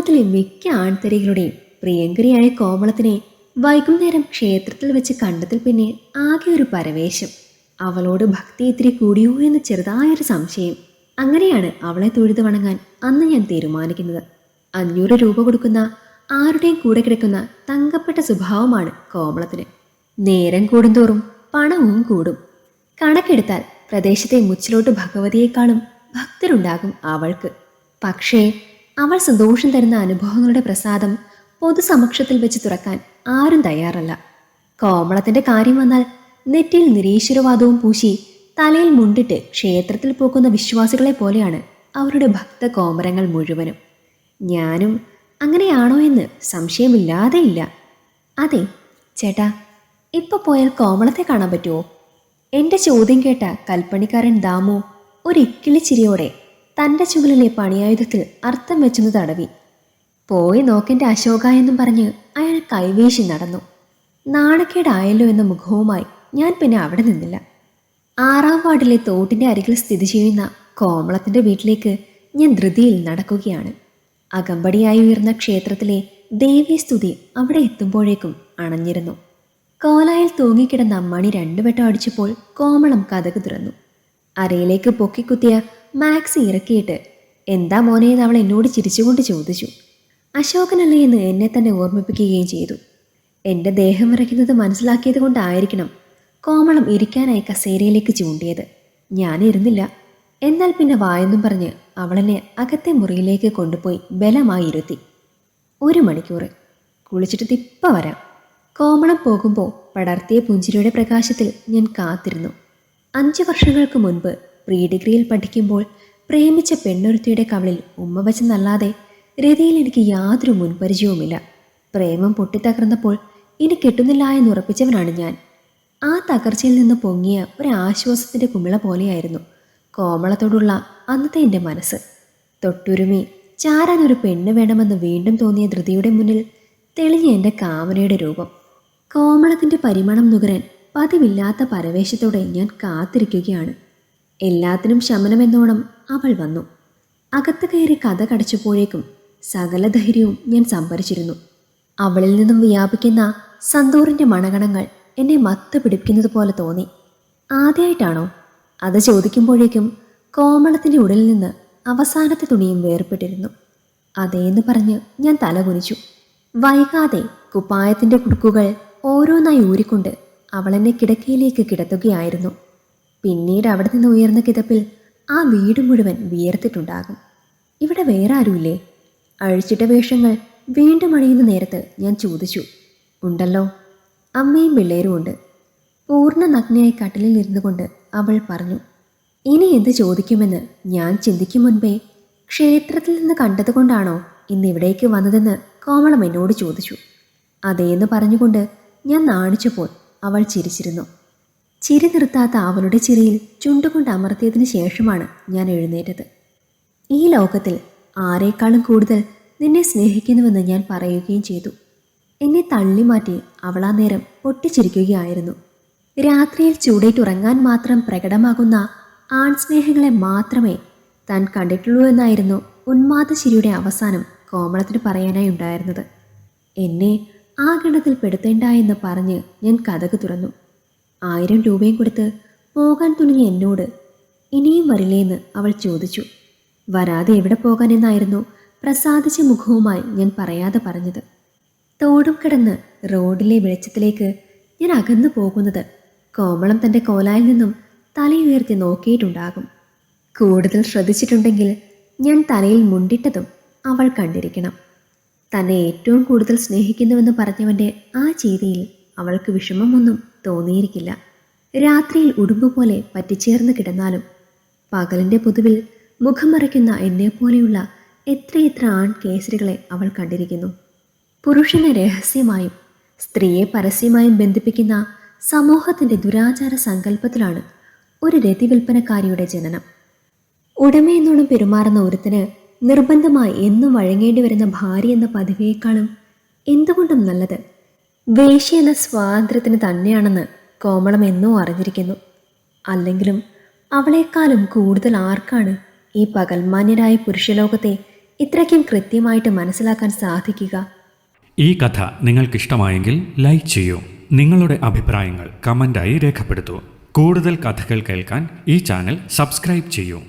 ഗ്രാമത്തിലെ മിക്ക ആൺതരികളുടെയും പ്രിയങ്കരിയായ കോമളത്തിനെ വൈകുന്നേരം ക്ഷേത്രത്തിൽ വെച്ച് കണ്ടതിൽ പിന്നെ ആകെ ഒരു പരവേശം. അവളോട് ഭക്തി ഇത്തിരി കൂടിയോ എന്ന് ചെറുതായൊരു സംശയം. അങ്ങനെയാണ് അവളെ തൊഴുത് വണങ്ങാൻ അന്ന് ഞാൻ തീരുമാനിക്കുന്നത്. അഞ്ഞൂറ് രൂപ കൊടുക്കുന്ന ആരുടെയും കൂടെ കിടക്കുന്ന തങ്കപ്പെട്ട സ്വഭാവമാണ് കോമളത്തിന് നേരം കൂടുന്തോറും പണവും കൂടും. കണക്കെടുത്താൽ പ്രദേശത്തെ മുച്ചിലോട്ട് ഭഗവതിയേക്കാളും ഭക്തരുണ്ടാകും അവൾക്ക്. പക്ഷേ അവൾ സന്തോഷം തരുന്ന അനുഭവങ്ങളുടെ പ്രസാദം പൊതുസമക്ഷത്തിൽ വെച്ച് തുറക്കാൻ ആരും തയ്യാറല്ല. കോമളത്തിന്റെ കാര്യം വന്നാൽ നെറ്റിയിൽ നിരീശ്വരവാദവും പൂശി തലയിൽ മുണ്ടിട്ട് ക്ഷേത്രത്തിൽ പോകുന്ന വിശ്വാസികളെ പോലെയാണ് അവരുടെ ഭക്ത കോമരങ്ങൾ മുഴുവനും. ഞാനും അങ്ങനെയാണോ എന്ന് സംശയമില്ലാതെയില്ല. അതെ ചേട്ടാ ഇപ്പൊ പോയാൽ കോമളത്തെ കാണാൻ പറ്റുമോ എന്റെ ചോദ്യം കേട്ട കൽപ്പണിക്കാരൻ ദാമു ഒരു ഇക്കിളിച്ചിരിയോടെ തന്റെ ചുമലിലെ പണിയായുധത്തിൽ അർത്ഥം വെച്ചെന്ന് തടവി. പോയി നോക്കന്റെ അശോക എന്നും പറഞ്ഞ് അയാൾ കൈവീശി നടന്നു. നാണക്കേടായല്ലോ എന്ന മുഖവുമായി ഞാൻ പിന്നെ അവിടെ നിന്നില്ല. ആറാം വാർഡിലെ തോട്ടിന്റെ അരികിൽ സ്ഥിതി ചെയ്യുന്ന കോമളത്തിന്റെ വീട്ടിലേക്ക് ഞാൻ ധൃതിയിൽ നടക്കുകയാണ്. അകമ്പടിയായി ഉയർന്ന ക്ഷേത്രത്തിലെ ദേവീസ്തുതി അവിടെ എത്തുമ്പോഴേക്കും അണഞ്ഞിരുന്നു. കോലായിൽ തൂങ്ങിക്കിടന്ന മണി രണ്ടു വട്ടം അടിച്ചപ്പോൾ കോമളം കഥക് തുറന്നു. അരയിലേക്ക് പൊക്കിക്കുത്തിയ മാക്സി ഇറക്കിയിട്ട് എന്താ മോനെ എന്ന് അവൾ എന്നോട് ചിരിച്ചുകൊണ്ട് ചോദിച്ചു. അശോകനല്ലേ എന്ന് എന്നെ തന്നെ ഓർമ്മിപ്പിക്കുകയും ചെയ്തു. എന്റെ ദേഹം വിറയ്ക്കുന്നത് മനസ്സിലാക്കിയത് കൊണ്ടായിരിക്കണം കോമളം ഇരിക്കാനായി കസേരയിലേക്ക് ചൂണ്ടിയത്. ഞാനിരുന്നില്ല എന്നാൽ പിന്നെ വായെന്നും പറഞ്ഞ് അവളെന്നെ അകത്തെ മുറിയിലേക്ക് കൊണ്ടുപോയി ബലമായി ഇരുത്തി. ഒരു മണിക്കൂർ കുളിച്ചിട്ട് തിപ്പ വരാം. കോമളം പോകുമ്പോൾ പടർത്തിയ പുഞ്ചിരിയുടെ പ്രകാശത്തിൽ ഞാൻ കാത്തിരുന്നു. അഞ്ച് വർഷങ്ങൾക്ക് മുൻപ് പ്രീ ഡിഗ്രിയിൽ പഠിക്കുമ്പോൾ പ്രേമിച്ച പെണ്ണൊരുത്തിയുടെ കവളിൽ ഉമ്മ വച്ചെന്നല്ലാതെ രതിയിൽ എനിക്ക് യാതൊരു മുൻപരിചയവുമില്ല. പ്രേമം പൊട്ടിത്തകർന്നപ്പോൾ ഇനി കിട്ടുന്നില്ല എന്ന് ഉറപ്പിച്ചവനാണ് ഞാൻ. ആ തകർച്ചയിൽ നിന്ന് പൊങ്ങിയ ഒരു ആശ്വാസത്തിന്റെ കുമിള പോലെയായിരുന്നു കോമളത്തോടുള്ള അന്നത്തെ എന്റെ മനസ്സ്. തൊട്ടുരുമി ചാരാൻ ഒരു പെണ്ണ് വേണമെന്ന് വീണ്ടും തോന്നിയ ധൃതിയുടെ മുന്നിൽ തെളിഞ്ഞ എന്റെ കാമനയുടെ രൂപം. കോമളത്തിന്റെ പരിമണം നുകരാൻ പതിവില്ലാത്ത പരവേശത്തോടെ ഞാൻ കാത്തിരിക്കുകയാണ്. എല്ലാത്തിനും ശമനമെന്നോണം അവൾ വന്നു. അകത്ത് കയറി കഥ കടച്ചപ്പോഴേക്കും സകല ധൈര്യവും ഞാൻ സംഭരിച്ചിരുന്നു. അവളിൽ നിന്നും വ്യാപിക്കുന്ന സന്തൂറിന്റെ മണഗണങ്ങൾ എന്നെ മത്ത് പിടിപ്പിക്കുന്നത് പോലെ തോന്നി. ആദ്യമായിട്ടാണോ അത് ചോദിക്കുമ്പോഴേക്കും കോമളത്തിന്റെ ഉടലിൽ നിന്ന് അവസാനത്തെ തുണിയും വേർപ്പെട്ടിരുന്നു അതേന്ന് പറഞ്ഞ് ഞാൻ തലകുനിച്ചു വൈകാതെ കുപ്പായത്തിന്റെ കുടുക്കുകൾ ഓരോന്നായി ഊരിക്കൊണ്ട് അവളെന്നെ കിടക്കയിലേക്ക് കിടത്തുകയായിരുന്നു. പിന്നീട് അവിടെ നിന്ന് ഉയർന്ന കിതപ്പിൽ ആ വീട് മുഴുവൻ വിയർത്തിട്ടുണ്ടാകും. ഇവിടെ വേറെ ആരുമില്ലേ? അഴിച്ചിട്ട വേഷങ്ങൾ വീണ്ടും അണിയുന്ന നേരത്ത് ഞാൻ ചോദിച്ചു ഉണ്ടല്ലോ? അമ്മയും പിള്ളേരും ഉണ്ട്. പൂർണ നഗ്നയായി കട്ടിലിൽ ഇരുന്നു കൊണ്ട് അവൾ പറഞ്ഞു ഇനി എന്ത് ചോദിക്കുമെന്ന് ഞാൻ ചിന്തിക്കും മുൻപേ ക്ഷേത്രത്തിൽ നിന്ന് കണ്ടതുകൊണ്ടാണോ ഇന്ന് ഇവിടേക്ക് വന്നതെന്ന് കോമളം എന്നോട് ചോദിച്ചു. അതേന്ന് പറഞ്ഞുകൊണ്ട് ഞാൻ നാണിച്ചപ്പോൾ അവൾ ചിരിച്ചിരുന്നു. ചിരി നിർത്താത്ത അവളുടെ ചിരിയിൽ ചുണ്ടുകൊണ്ട് അമർത്തിയതിനു ശേഷമാണ് ഞാൻ എഴുന്നേറ്റത്. ഈ ലോകത്തിൽ ആരെക്കാളും കൂടുതൽ നിന്നെ സ്നേഹിക്കുന്നുവെന്ന് ഞാൻ പറയുകയും ചെയ്തു. എന്നെ തള്ളിമാറ്റി മാറ്റി അവളാ നേരം പൊട്ടിച്ചിരിക്കുകയായിരുന്നു. രാത്രിയിൽ ചൂടേറ്റുറങ്ങാൻ മാത്രം പ്രകടമാകുന്ന ആൺസ്നേഹങ്ങളെ മാത്രമേ താൻ കണ്ടിട്ടുള്ളൂ എന്നായിരുന്നു ഉന്മാദശിരിയുടെ അവസാനം കോമളത്തിന് പറയാനായി ഉണ്ടായിരുന്നത്. എന്നെ ആ ഗണത്തിൽ പെടുത്തേണ്ട എന്ന് പറഞ്ഞ് ഞാൻ കഥക് തുറന്നു. ആയിരം രൂപയും കൊടുത്ത് പോകാൻ തുനിഞ്ഞ എന്നോട് ഇനിയും വരില്ലേന്ന് അവൾ ചോദിച്ചു. വരാതെ എവിടെ പോകാനെന്നായിരുന്നു പ്രസാദിച്ച മുഖവുമായി ഞാൻ പറയാതെ പറഞ്ഞത്. തോടും കിടന്ന് റോഡിലെ വെളിച്ചത്തിലേക്ക് ഞാൻ അകന്നു പോകുന്നത് കോമളം തന്റെ കോലായിൽ നിന്നും തലയുയർത്തി നോക്കിയിട്ടുണ്ടാകും. കൂടുതൽ ശ്രദ്ധിച്ചിട്ടുണ്ടെങ്കിൽ ഞാൻ തലയിൽ മുണ്ടിട്ടതും അവൾ കണ്ടിരിക്കണം. തന്നെ ഏറ്റവും കൂടുതൽ സ്നേഹിക്കുന്നുവെന്ന് പറഞ്ഞവന്റെ ആ ചെയ്തിയിൽ അവൾക്ക് വിഷമമൊന്നും തോന്നിയിരിക്കില്ല. രാത്രിയിൽ ഉടുമ്പ് പോലെ പറ്റിച്ചേർന്ന് കിടന്നാലും പകലിന്റെ പൊതുവിൽ മുഖം മറയ്ക്കുന്ന എന്നെപ്പോലെയുള്ള എത്രയെത്ര ആൺ കേസരികളെ അവൾ കണ്ടിരിക്കുന്നു. പുരുഷനെ രഹസ്യമായും സ്ത്രീയെ പരസ്യമായും ബന്ധിപ്പിക്കുന്ന സമൂഹത്തിന്റെ ദുരാചാര സങ്കല്പത്തിലാണ് ഒരു രതി വിൽപ്പനക്കാരിയുടെ ജനനം. ഉടമയെന്നോണം പെരുമാറുന്ന ഒരുത്തിന് നിർബന്ധമായി എന്നും വഴങ്ങേണ്ടി വരുന്ന ഭാര്യ എന്ന പദവിയേക്കാളും എന്തുകൊണ്ടും നല്ലത് വേശ്യ എന്ന സ്വാതന്ത്ര്യത്തിന് തന്നെയാണെന്ന് കോമളം എന്നോ അറിഞ്ഞിരിക്കുന്നു. അല്ലെങ്കിലും അവളെക്കാളും കൂടുതൽ ആർക്കാണ് ഈ പകൽമാന്യരായ പുരുഷലോകത്തെ ഇത്രയ്ക്കും കൃത്യമായിട്ട് മനസ്സിലാക്കാൻ സാധിക്കുക? ഈ കഥ നിങ്ങൾക്കിഷ്ടമായെങ്കിൽ ലൈക്ക് ചെയ്യൂ. നിങ്ങളുടെ അഭിപ്രായങ്ങൾ കമന്റായി രേഖപ്പെടുത്തൂ. കൂടുതൽ കഥകൾ കേൾക്കാൻ ഈ ചാനൽ സബ്സ്ക്രൈബ് ചെയ്യൂ.